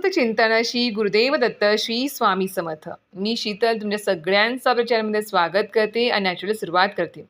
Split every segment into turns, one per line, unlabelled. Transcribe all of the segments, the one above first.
अवधूत चिंतन श्री गुरुदेव दत्त श्री स्वामी समर्थ. मी शीतल तुमच्या सगळ्यांचं आपल्या चॅनलमध्ये स्वागत करते आणि ॲक्च्युली सुरुवात करते.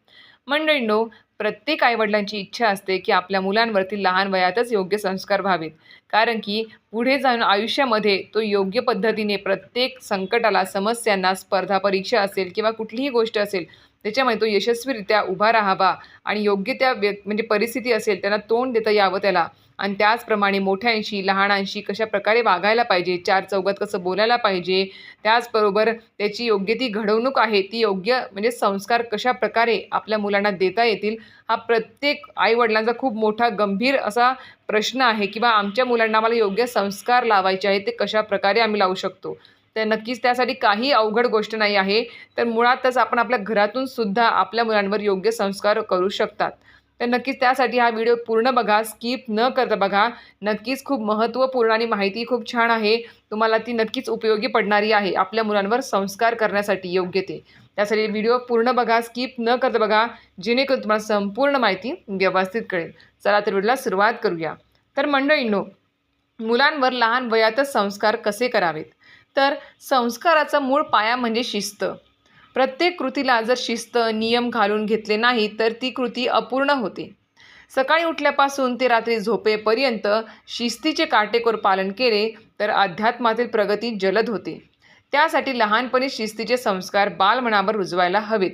मंडळींनो प्रत्येक आईवडिलांची इच्छा असते की आपल्या मुलांवरती लहान वयातच योग्य संस्कार व्हावेत. कारण की पुढे जाऊन आयुष्यामध्ये तो योग्य पद्धतीने प्रत्येक संकटाला समस्यांना स्पर्धा परीक्षा असेल किंवा कुठलीही गोष्ट असेल त्याच्यामध्ये तो यशस्वीरित्या उभा राहावा आणि योग्य त्या व्य म्हणजे परिस्थिती असेल त्यांना तोंड देता यावं त्याला. आणि त्याचप्रमाणे मोठ्यांशी लहानांशी कशा प्रकारे वागायला पाहिजे चार चौघात कसं बोलायला पाहिजे त्याचबरोबर त्याची योग्य ती घडवणूक आहे ती योग्य म्हणजे संस्कार कशा प्रकारे आपल्या मुलांना देता येतील हा प्रत्येक आईवडिलांचा खूप मोठा गंभीर असा प्रश्न आहे किंवा आमच्या मुलांना आम्हाला योग्य संस्कार लावायचे आहेत ते कशा प्रकारे आम्ही लावू शकतो. तर नक्कीच त्यासाठी काही अवघड गोष्ट नाही आहे तर मुळातच आपण आपल्या घरातून सुद्धा आपल्या मुलांवर योग्य संस्कार करू शकतात. तर नक्कीच त्यासाठी हा व्हिडिओ पूर्ण बघा स्किप न करता बघा. नक्कीच खूप महत्त्वपूर्ण आणि माहिती खूप छान आहे. तुम्हाला ती नक्कीच उपयोगी पडणारी आहे आपल्या मुलांवर संस्कार करण्यासाठी योग्य ते. त्यासाठी व्हिडिओ पूर्ण बघा स्किप न करता बघा जेणेकरून तुम्हाला संपूर्ण माहिती व्यवस्थित कळेल. चला तर व्हिडिओला सुरुवात करूया. तर मंडळींनो मुलांवर लहान वयातच संस्कार कसे करावेत? तर संस्काराचा मूळ पाया म्हणजे शिस्त. प्रत्येक कृतीला जर शिस्त नियम घालून घेतले नाही तर ती कृती अपूर्ण होते. सकाळी उठल्यापासून ते रात्री झोपेपर्यंत शिस्तीचे काटेकोर पालन केले तर अध्यात्मातील प्रगती जलद होते. त्यासाठी लहानपणी शिस्तीचे संस्कार बालमनावर रुजवायला हवेत.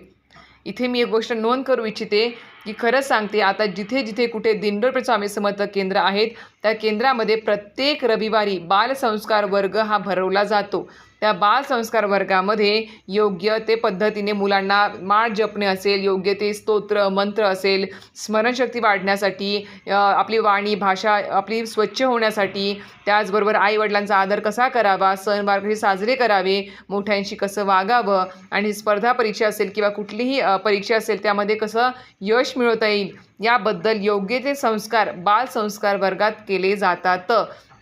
इथे मी एक गोष्ट नोंद करू इच्छिते की खरंच सांगते आता जिथे जिथे कुठे दिंडोरपे स्वामी समर्थ केंद्र आहेत त्या केंद्रामध्ये प्रत्येक रविवारी बालसंस्कार वर्ग हा भरवला जातो. त्या बालसंस्कार वर्गामध्ये योग्य ते पद्धतीने मुलांना माळ जपणे असेल योग्य ते स्तोत्र मंत्र असेल स्मरणशक्ती वाढण्यासाठी आपली वाणी भाषा आपली स्वच्छ होण्यासाठी त्याचबरोबर आईवडिलांचा आदर कसा करावा सणवार कसे साजरे करावे मोठ्यांशी कसं वागावं आणि स्पर्धा परीक्षा असेल किंवा कुठलीही परीक्षा असेल त्यामध्ये कसं यश मिळवता येईल याबद्दल योग्य ते संस्कार बालसंस्कार वर्गात केले जातात.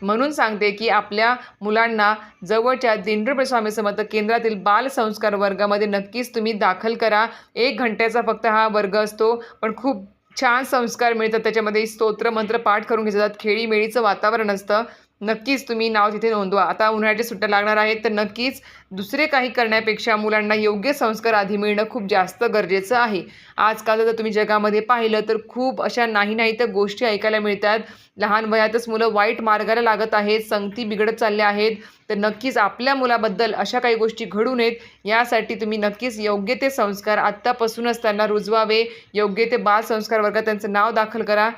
म्हणून सांगते की आपल्या मुलांना जवळच्या दिंडोर स्वामी समर्थ केंद्रातील बालसंस्कार वर्गामध्ये नक्कीच तुम्ही दाखल करा. एक घंट्याचा फक्त हा वर्ग असतो पण खूप छान संस्कार मिळतात. त्याच्यामध्ये स्तोत्र मंत्र पाठ करून घेतात. जातात खेळीमेळीचं वातावरण असतं. नक्कीच तुम्ही नाव तिथे नोंदवा. आता उन्हाळ्याच्या सुट्ट्या लागणार आहेत तर नक्कीच दुसरे काही करण्यापेक्षा मुलांना योग्य संस्कार आधी मिळणं खूप जास्त गरजेचं आहे. आजकाल जर तुम्ही जगामध्ये पाहिलं तर खूप अशा नाही नाही तर गोष्टी ऐकायला मिळतात. लहान वयातच मुलं वाईट मार्गाला लागत आहेत संगती बिघडत चालल्या आहेत. तर नक्कीच आपल्या मुलाबद्दल अशा काही गोष्टी घडू नयेत यासाठी तुम्ही नक्कीच योग्य ते संस्कार आत्तापासूनच त्यांना रुजवावे. योग्य ते बाल संस्कार वर्गात त्यांचं नाव दाखल करा.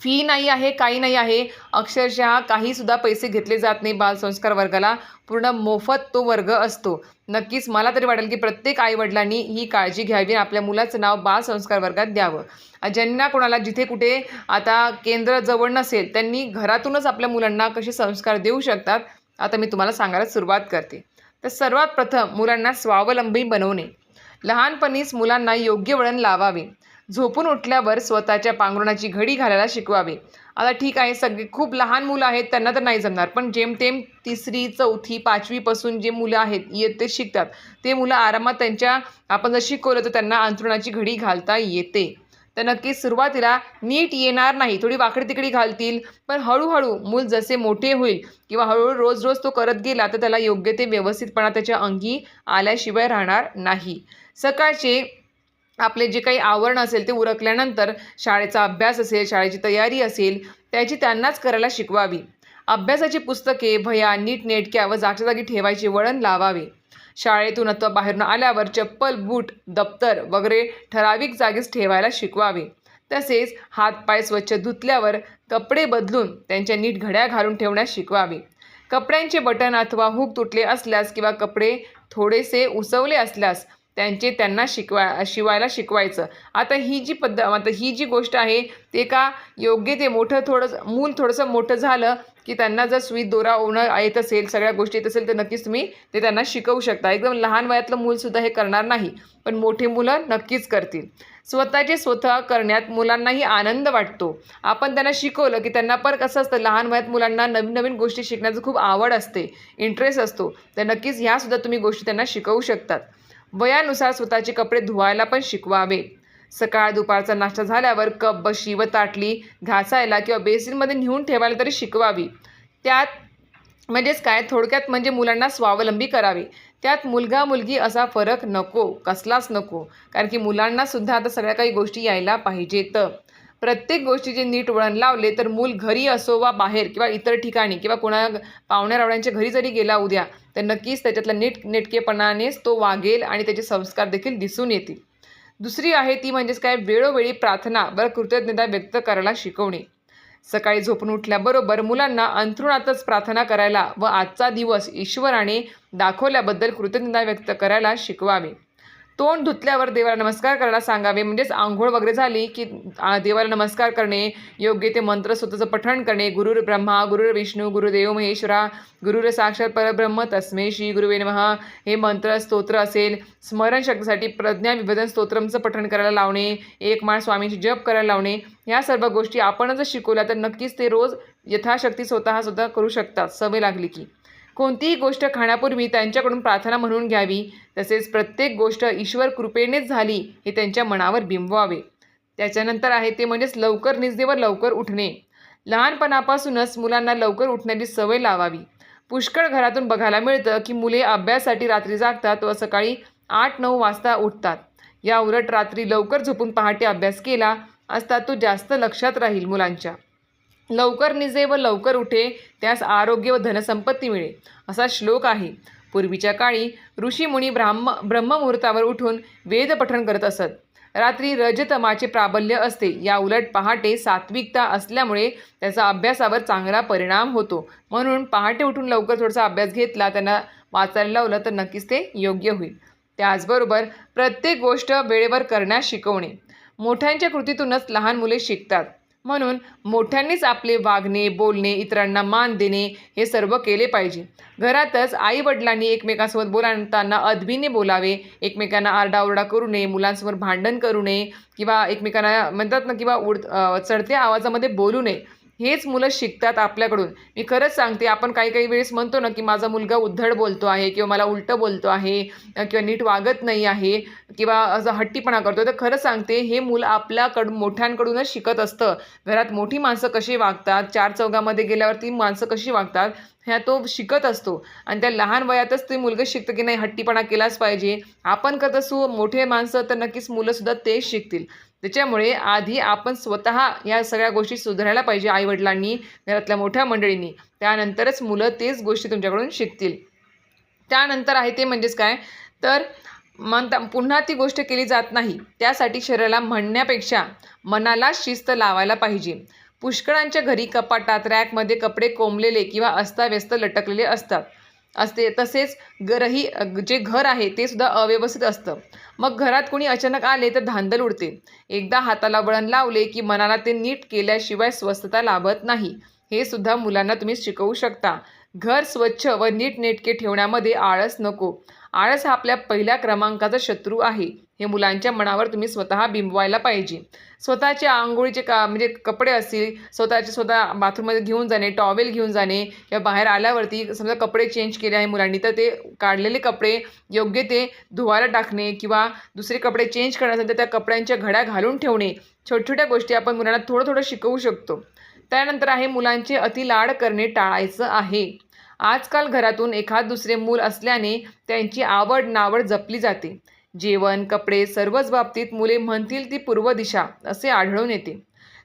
फी नाही आहे काही नाही आहे. अक्षरशः काहीसुद्धा पैसे घेतले जात नाही बालसंस्कार वर्गाला. पूर्ण मोफत तो वर्ग असतो. नक्कीच मला तरी वाटेल की प्रत्येक आईवडिलांनी ही काळजी घ्यावी आपल्या मुलाचं नाव बालसंस्कार वर्गात द्यावं. ज्यांना कोणाला जिथे कुठे आता केंद्र जवळ नसेल त्यांनी घरातूनच आपल्या मुलांना कसे संस्कार देऊ शकतात आता मी तुम्हाला सांगायला सुरुवात करते. तर सर्वात प्रथम मुलांना स्वावलंबी बनवणे. लहानपणीच मुलांना योग्य वळण लावावे. झोपून उठल्यावर स्वतःच्या पांघरुणाची घडी घालायला शिकवावे. आता ठीक आहे सगळे खूप लहान मुलं आहेत त्यांना तर नाही जमणार. पण जेमतेम तिसरी चौथी पाचवीपासून जे मुलं आहेत येते शिकतात. ते मुलं आरामात त्यांच्या आपण जर शिकवलं तर त्यांना अंथरुणाची घडी घालता येते. तर नक्कीच सुरुवातीला नीट येणार नाही थोडी वाकडी तिकडी घालतील पण हळूहळू मूल जसे मोठे होईल किंवा हळूहळू रोज रोज तो करत गेला तर त्याला योग्य ते व्यवस्थितपणा त्याच्या अंगी आल्याशिवाय राहणार नाही. सकाळचे आपले जे काही आवरण असेल ते उरकल्यानंतर शाळेचा अभ्यास असेल शाळेची तयारी असेल त्याची त्यांनाच करायला शिकवावी. अभ्यासाची पुस्तके भया नीटनेटक्या व जागच्या जागी ठेवायचे वळण लावावे. शाळेतून अथवा बाहेरून आल्यावर चप्पल बूट दप्तर वगैरे ठराविक जागीच ठेवायला शिकवावे. तसेच हातपाय स्वच्छ धुतल्यावर कपडे बदलून त्यांच्या नीट घड्या घालून ठेवण्यास शिकवावे. कपड्यांचे बटन अथवा हुक तुटले असल्यास किंवा कपडे थोडेसे उसवले असल्यास त्यांचे त्यांना शिकवा शिवायला शिकवायचं. आता ही जी पद्ध आता ही जी गोष्ट आहे ते का योग्य ते मोठं थोडंसं मूल थोडंसं मोठं झालं की त्यांना जर सुई दोरा ओणं येत असेल सगळ्या गोष्टी येत असेल तर नक्कीच तुम्ही ते त्यांना शिकवू शकता. एकदम लहान वयातलं मूलसुद्धा हे करणार नाही पण मोठी मुलं नक्कीच करतील. स्वतःचे स्वतः करण्यात मुलांनाही आनंद वाटतो. आपण त्यांना शिकवलं की त्यांना पण कसं असतं लहान वयात मुलांना नवीन नवीन गोष्टी शिकण्याचं खूप आवड असते इंटरेस्ट असतो. तर नक्कीच ह्यासुद्धा तुम्ही गोष्टी त्यांना शिकवू शकतात. वयानुसार स्वतःचे कपडे धुवायला पण शिकवावे. सकाळ दुपारचा नाश्ता झाल्यावर कप बशी व ताटली घासायला किंवा बेसिनमध्ये नेऊन ठेवायला तरी शिकवावी. त्यात म्हणजेच काय? थोडक्यात म्हणजे मुलांना स्वावलंबी करावे. त्यात मुलगा मुलगी असा फरक नको कसलाच नको. कारण की मुलांनासुद्धा आता सगळ्या काही गोष्टी यायला पाहिजेत. प्रत्येक गोष्टीचे नीट वळण लावले तर मूल घरी असो वा बाहेर किंवा इतर ठिकाणी किंवा कोणा पाहुण्या रावण्यांच्या घरी जरी गेला उद्या तर नक्कीच त्याच्यातल्या नीट नेटकेपणानेच तो वागेल आणि त्याचे संस्कार देखील दिसून येतील. दुसरी आहे ती म्हणजेच काय? वेळोवेळी प्रार्थना व कृतज्ञता व्यक्त करायला शिकवणे. सकाळी झोपून उठल्याबरोबर मुलांना अंथरुणातच प्रार्थना करायला व आजचा दिवस ईश्वराने दाखवल्याबद्दल कृतज्ञता व्यक्त करायला शिकवावे. तोंड धुतल्यावर देवाला नमस्कार करायला सांगावे. म्हणजेच आंघोळ वगैरे झाली की देवाला नमस्कार करणे योग्य ते मंत्र स्वतःचं पठण करणे. गुरुर ब्रह्मा गुरुर विष्णू गुरुदेव महेश्वरा गुरुर साक्षात परब्रह्म तस्मे श्री गुरुवे नमः. हे मंत्र स्तोत्र असेल. स्मरणशक्तीसाठी प्रज्ञा विभेदन स्तोत्रमचं पठण करायला लावणे. एक माळ स्वामींची जप करायला लावणे. ह्या सर्व गोष्टी आपणच जर शिकवल्या तर नक्कीच ते रोज यथाशक्ती स्वतः स्वतः करू शकतात. सवय लागली की. कोणतीही गोष्ट खाण्यापूर्वी त्यांच्याकडून प्रार्थना म्हणून घ्यावी तसेच प्रत्येक गोष्ट ईश्वर कृपेनेच झाली हे त्यांच्या मनावर बिंबवावे. त्याच्यानंतर आहे ते म्हणजेच लवकर निजदेवर लवकर उठणे. लहानपणापासूनच मुलांना लवकर उठण्याची सवय लावावी. पुष्कळ घरातून बघायला मिळतं की मुले अभ्यासासाठी रात्री जागतात व सकाळी आठ नऊ वाजता उठतात. या उलट रात्री लवकर झोपून पहाटे अभ्यास केला असता तो जास्त लक्षात राहील मुलांच्या. लवकर निजे व लवकर उठे त्यास आरोग्य व धनसंपत्ती मिळे. असा श्लोक आहे. पूर्वीच्या काळी ऋषीमुनी ब्राह्म ब्रह्ममुहूर्तावर उठून वेद पठण करत असत. रात्री रजतमाचे प्राबल्य असते. या उलट पहाटे सात्विकता असल्यामुळे त्याचा अभ्यासावर चांगला परिणाम होतो. म्हणून पहाटे उठून लवकर थोडासा अभ्यास घेतला त्यांना वाचायला लावलं तर नक्कीच ते योग्य होईल. त्याचबरोबर प्रत्येक गोष्ट वेळेवर करण्यास शिकवणे. मोठ्यांच्या कृतीतूनच लहान मुले शिकतात. म्हणून मोठ्यांनीच आपले वागणे बोलणे इतरांना मान देणे हे सर्व केले पाहिजे. घरातच आई वडिलांनी एकमेकांसोबत बोलताना अदबीने बोलावे एकमेकांना आरडाओरडा करू नये मुलांसमोर भांडण करू नये किंवा एकमेकांना म्हणतात ना किंवा उड चढत्या आवाजामध्ये बोलू नये. हेच मुलं शिकतात आपल्याकडून. मी खरंच सांगते आपण काही काही वेळेस म्हणतो ना की माझा मुलगा उद्धड बोलतो आहे किंवा मला उलटं बोलतो आहे किंवा नीट वागत नाही आहे किंवा असं हट्टीपणा करतो. तर खरं सांगते हे मुलं आपल्याकडून मोठ्यांकडूनच शिकत असतं. घरात मोठी माणसं कशी वागतात चार चौघामध्ये गेल्यावर ती माणसं कशी वागतात ह्या तो शिकत असतो. आणि त्या लहान वयातच ते मुलगं शिकतं की नाही हट्टीपणा केलाच पाहिजे. आपण करत असू मोठे माणसं तर नक्कीच मुलंसुद्धा तेच शिकतील. त्याच्यामुळे आधी आपण स्वतः या सगळ्या गोष्टी सुधारायला पाहिजे आईवडिलांनी घरातल्या मोठ्या मंडळींनी. त्यानंतरच मुलं तेच गोष्टी तुमच्याकडून शिकतील. त्यानंतर आहे ते म्हणजेच काय? तर म्हणता पुन्हा ती गोष्ट केली जात नाही. त्यासाठी शरीराला म्हणण्यापेक्षा मनाला शिस्त लावायला पाहिजे. पुष्कळांच्या घरी कपाटात रॅकमध्ये कपडे कोंबलेले किंवा अस्ताव्यस्त लटकलेले असतात. असते. तसेच घरही जे घर आहे ते सुद्धा अव्यवस्थित असतं. मग घरात कोणी अचानक आले तर धांदल उडते. एकदा हाताला वळण लावले की मनाला ते नीट केल्याशिवाय स्वस्थता लाभत नाही. हे सुद्धा मुलांना तुम्ही शिकवू शकता. घर स्वच्छ व नीटनेटके ठेवण्यामध्ये आळस नको. आळस हा आपल्या पहिल्या क्रमांकाचा शत्रू आहे. हे मुलांच्या मनावर तुम्ही स्वतः बिंबवायला पाहिजे. स्वतःचे आंघोळीचे का म्हणजे कपडे असतील स्वतःचे स्वतः बाथरूममध्ये घेऊन जाणे टॉवेल घेऊन जाणे किंवा बाहेर आल्यावरती समजा कपडे चेंज केले आहे मुलांनी तर ते काढलेले कपडे योग्य ते धुवायला टाकणे किंवा दुसरे कपडे चेंज करण्यासाठी तर त्या कपड्यांच्या घड्या घालून ठेवणे. छोट्या छोट्या गोष्टी आपण मुलांना थोडं थोडं शिकवू शकतो. त्यानंतर आहे मुलांचे अति लाड करणे टाळायचं आहे. आजकाल घरातून एखाद दुसरे मूल असल्याने त्यांची आवड नावड जपली जाते. जेवण कपडे सर्वच बाबतीत मुले म्हणतील ती पूर्व दिशा असे आढळून येते.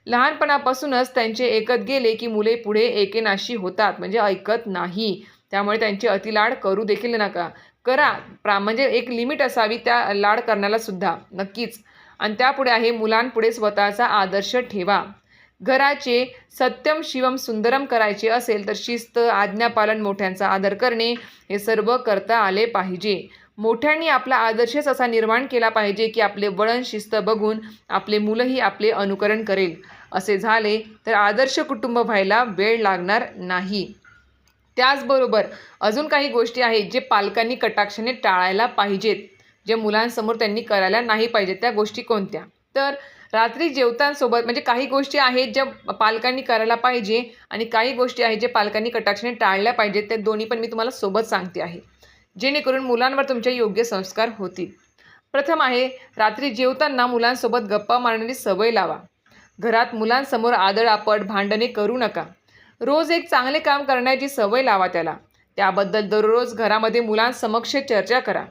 लहानपणापासूनच त्यांचे ऐकत गेले की मुले पुढे एकेनाशी होतात म्हणजे ऐकत नाही. त्यामुळे त्यांची अतिलाड करू देखील नका. करा प्रा म्हणजे एक लिमिट असावी त्या लाड करण्याला सुद्धा नक्कीच. आणि त्यापुढे आहे मुलांपुढे स्वतःचा आदर्श ठेवा. घराचे सत्यम शिवम सुंदरम करायचे असेल तर शिस्त आज्ञापालन मोठ्यांचा आदर करणे हे सर्व करता आले पाहिजे. मोठ्यांनी आपला आदर्शच असा निर्माण केला पाहिजे की आपले वळण शिस्त बघून आपले मुलंही आपले अनुकरण करेल. असे झाले तर आदर्श कुटुंब व्हायला वेळ लागणार नाही. त्याचबरोबर अजून काही गोष्टी आहेत जे पालकांनी कटाक्षाने टाळायला पाहिजेत जे मुलांसमोर त्यांनी करायला नाही पाहिजेत. त्या गोष्टी कोणत्या? तर रात्री जेवतांसोबत म्हणजे काही गोष्टी आहेत ज्या पालकांनी करायला पाहिजे आणि काही गोष्टी आहेत जे पालकांनी कटाक्षाने टाळल्या पाहिजेत त्या दोन्ही पण मी तुम्हाला सोबत सांगते आहे. जेणेकरून मुलांवर तुमचे योग्य संस्कार होतील. प्रथम आहे रात्री जेवताना मुलांसोबत गप्पा मारण्याची सवय लावा. घरात मुलांसमोर आदळआपट भांडणे करू नका. रोज एक चांगले काम करण्याची सवय लावा त्याला. त्याबद्दल दररोज घरामध्ये मुलांसमक्ष चर्चा करा.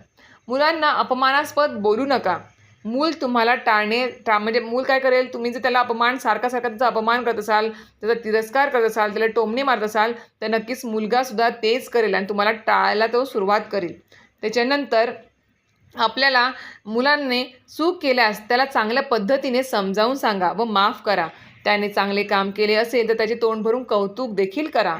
मुलांना अपमानास्पद बोलू नका. मूल तुम्हाला टाळणे टा म्हणजे मूल काय करेल? तुम्ही जर त्याला अपमान सारखा सारखा त्याचा अपमान करत असाल त्याचा तिरस्कार करत असाल त्याला टोमणे मारत असाल तर नक्कीच मुलगासुद्धा तेच करेल आणि तुम्हाला टाळायला तो सुरुवात करेल. त्याच्यानंतर आपल्याला मुलांनी चूक केल्यास त्याला चांगल्या पद्धतीने समजावून सांगा व माफ करा. त्याने चांगले काम केले असेल तर त्याचे तोंड भरून कौतुक देखील करा.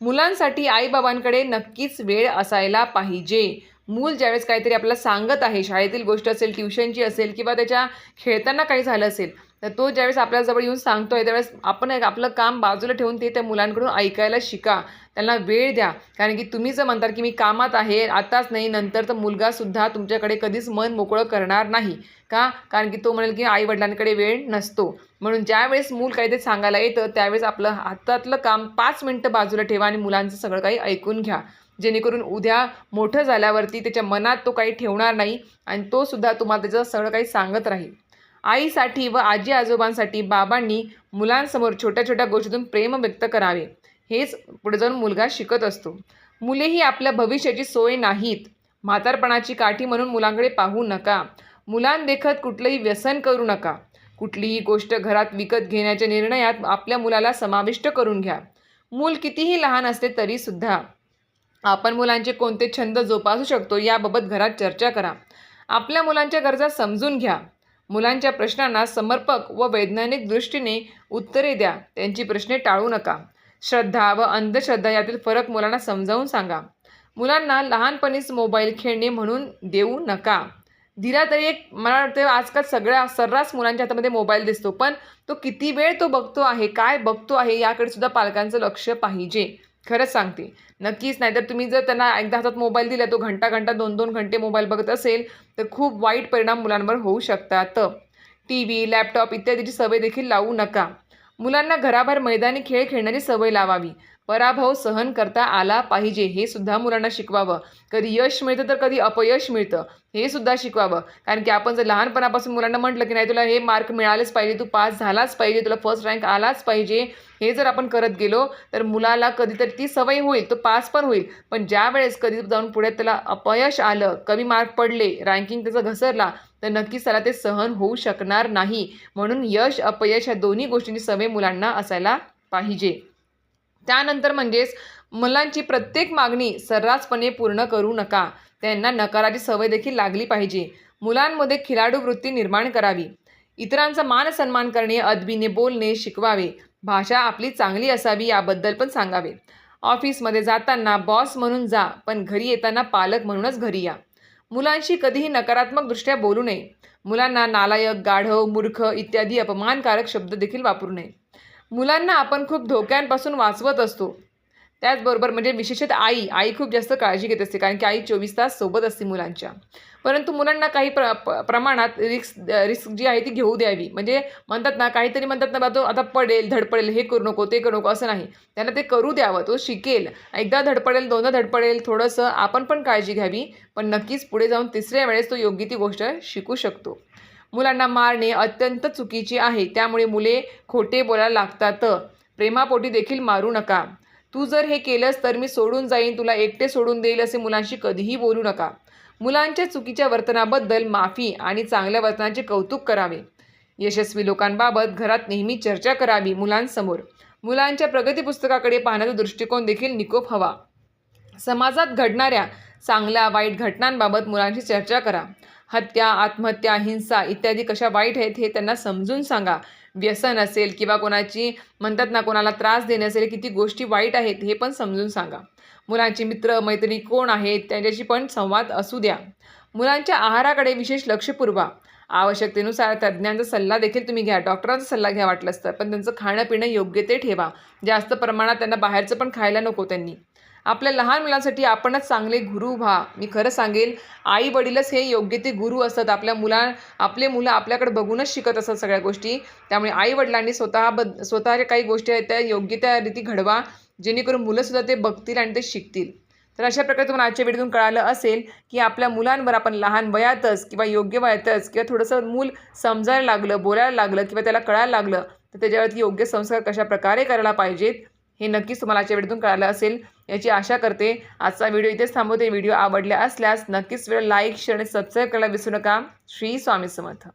मुलांसाठी आईबाबांकडे नक्कीच वेळ असायला पाहिजे. मूल ज्यावेळेस काहीतरी आपल्याला सांगत आहे शाळेतील गोष्ट असेल ट्युशनची असेल किंवा त्याच्या खेळताना काही झालं असेल तर तो ज्यावेळेस आपल्याजवळ येऊन सांगतो आहे त्यावेळेस आपण एक आपलं काम बाजूला ठेवून ते त्या मुलांकडून ऐकायला शिका. त्यांना वेळ द्या. कारण की तुम्ही जर म्हणतात की मी कामात आहे आताच नाही नंतर तर मुलगासुद्धा तुमच्याकडे कधीच मन मोकळं करणार नाही. का? कारण की तो म्हणेल की आईवडिलांकडे वेळ नसतो. म्हणून ज्यावेळेस मूल काहीतरी सांगायला येतं त्यावेळेस आपलं हातातलं काम पाच मिनटं बाजूला ठेवा आणि मुलांचं सगळं काही ऐकून घ्या. जेणेकरून उद्या मोठं झाल्यावरती त्याच्या मनात तो काही ठेवणार नाही आणि तो सुद्धा तुम्हाला त्याचं सगळं काही सांगत राहील. आईसाठी व आजी आजोबांसाठी बाबांनी मुलांसमोर छोट्या छोट्या गोष्टीतून प्रेम व्यक्त करावे. हेच पुढे जाऊन मुलगा शिकत असतो. मुलेही आपल्या भविष्याची सोय नाहीत. म्हातारपणाची काठी म्हणून मुलांकडे पाहू नका. मुलांदेखत कुठलंही व्यसन करू नका. कुठलीही गोष्ट घरात विकत घेण्याच्या निर्णयात आपल्या मुलाला समाविष्ट करून घ्या. मूल कितीही लहान असते तरीसुद्धा. आपण मुलांचे कोणते छंद जोपासू शकतो याबाबत घरात चर्चा करा. आपल्या मुलांच्या गरजा समजून घ्या. मुलांच्या प्रश्नांना समर्पक व वैज्ञानिक दृष्टीने उत्तरे द्या. त्यांची प्रश्ने टाळू नका. श्रद्धा व अंधश्रद्धा यातील फरक मुलांना समजावून सांगा. मुलांना लहानपणीच मोबाईल खेळणे म्हणून देऊ नका. दिला तरी एक मला वाटतं आजकाल सगळ्या सर्रास मुलांच्या हातामध्ये मोबाईल दिसतो. पण तो किती वेळ तो बघतो आहे काय बघतो आहे याकडे सुद्धा पालकांचं लक्ष पाहिजे. खरंच सांगते. नक्कीच नाहीतर तुम्ही जर त्यांना एकदा हातात मोबाईल दिला तो घंटा घंटा दोन दोन घंटे मोबाईल बघत असेल तर खूप वाईट परिणाम मुलांवर होऊ शकतात. टी व्ही लॅपटॉप इत्यादीची सवय देखील लावू नका. मुलांना घराबाहेर मैदानी खेळ खेळण्याची सवय लावावी. पराभव सहन करता आला पाहिजे हे सुद्धा मुलांना शिकवावं. कधी यश मिळतं तर कधी अपयश मिळतं हे सुद्धा शिकवावं. कारण की आपण जर लहानपणापासून मुलांना म्हटलं की नाही तुला हे मार्क मिळालेच पाहिजे तू पास झालाच पाहिजे तुला फर्स्ट रँक आलाच पाहिजे हे जर आपण करत गेलो तर मुलाला कधीतरी ती सवय होईल तो पास पण होईल. पण ज्या वेळेस कधी जाऊन पुढे त्याला अपयश आलं कमी मार्क पडले रँकिंग त्याचा घसरला तर नक्कीच त्याला ते सहन होऊ शकणार नाही. म्हणून यश अपयश ह्या दोन्ही गोष्टींची सवय मुलांना असायला पाहिजे. त्यानंतर म्हणजेच मुलांची प्रत्येक मागणी सर्रासपणे पूर्ण करू नका. त्यांना नकाराची सवय देखील लागली पाहिजे. मुलांमध्ये खिलाडू वृत्ती निर्माण करावी. इतरांचा मान सन्मान करणे अदबीने बोलणे शिकवावे. भाषा आपली चांगली असावी याबद्दल पण सांगावे. ऑफिसमध्ये जाताना बॉस म्हणून जा पण घरी येताना पालक म्हणूनच घरी या. मुलांशी कधीही नकारात्मकदृष्ट्या बोलू नये. मुलांना नालायक गाढव मूर्ख इत्यादी अपमानकारक शब्द देखील वापरू नये. मुलांना आपण खूप धोक्यांपासून वाचवत असतो. त्याचबरोबर म्हणजे विशेषतः आई आई खूप जास्त काळजी घेत असते कारण की आई चोवीस तास सोबत असते मुलांच्या. परंतु मुलांना काही प्र प्रमाणात रिस्क रिस्क जी आहे ती घेऊ द्यावी. म्हणजे म्हणतात ना काहीतरी म्हणतात ना बा तो आता पडेल धडपडेल हे करू नको ते करू नको असं नाही. त्यांना ते करू द्यावं तो शिकेल. एकदा धडपडेल दोनदा धडपडेल थोडंसं आपण पण काळजी घ्यावी पण नक्कीच पुढे जाऊन तिसऱ्या वेळेस तो योग्य ती गोष्ट शिकू शकतो. मुलांना मारणे अत्यंत चुकीचे आहे. त्यामुळे मुले खोटे बोलायला लागतात. प्रेमापोटी देखील मारू नका. तू जर हे केलंस तर मी सोडून जाईन. तुला एकटे सोडून देईल असे मुलांशी कधीही बोलू नका. मुलांच्या चुकीच्या वर्तनाबद्दल माफी आणि चांगल्या वर्तनाचे कौतुक करावे. यशस्वी लोकांबाबत घरात नेहमी चर्चा करावी मुलांसमोर. मुलांच्या प्रगती पुस्तकाकडे पाहण्याचा दृष्टिकोन देखील निकोप हवा. समाजात घडणाऱ्या चांगल्या वाईट घटनांबाबत मुलांशी चर्चा करा. हत्या आत्महत्या हिंसा इत्यादी कशा वाईट आहेत हे त्यांना समजून सांगा. व्यसन असेल किंवा कोणाची म्हणतात ना कोणाला त्रास देणे असेल किती गोष्टी वाईट आहेत हे पण समजून सांगा. मुलांचे मित्र मैत्रिणी कोण आहेत त्यांच्याशी पण संवाद असू द्या. मुलांच्या आहाराकडे विशेष लक्ष पुरवा. आवश्यकतेनुसार तज्ज्ञांचा सल्ला देखील तुम्ही घ्या. डॉक्टरांचा सल्ला घ्या वाटलंच तर पण त्यांचं खाणं पिणं योग्य ते ठेवा. जास्त प्रमाणात त्यांना बाहेरचं पण खायला नको त्यांनी. आपल्या लहान मुलांसाठी आपणच चांगले गुरु व्हा. मी खरं सांगेल आई वडीलच हे योग्य ते गुरु असतात. आपल्या मुला आपले मुलं आपल्याकडे बघूनच शिकत असतात सगळ्या गोष्टी. त्यामुळे आई वडिलांनी स्वतः बद स्वतःच्या काही गोष्टी आहेत त्या योग्य त्या रीती घडवा जेणेकरून मुलंसुद्धा ते बघतील आणि ते शिकतील. तर अशा प्रकारे तुम्हाला आजच्या व्हिडिओतून कळालं असेल की आपल्या मुलांवर आपण लहान वयातच किंवा योग्य वयातच किंवा थोडंसं मूल समजायला लागलं बोलायला लागलं किंवा त्याला कळायला लागलं तर त्याच्यावरती योग्य संस्कार कशा प्रकारे करायला पाहिजेत हे नक्कीच तुम्हाला आजच्या व्हिडिओतून कळालं असेल. याची आशा करते आजचा व्हिडिओ इथेच थांबवते. व्हिडिओ आवडला असल्यास नक्कीच वेळ लाईक शेअर आणि सबस्क्राईब करायला विसरू नका. श्री स्वामी समर्थ.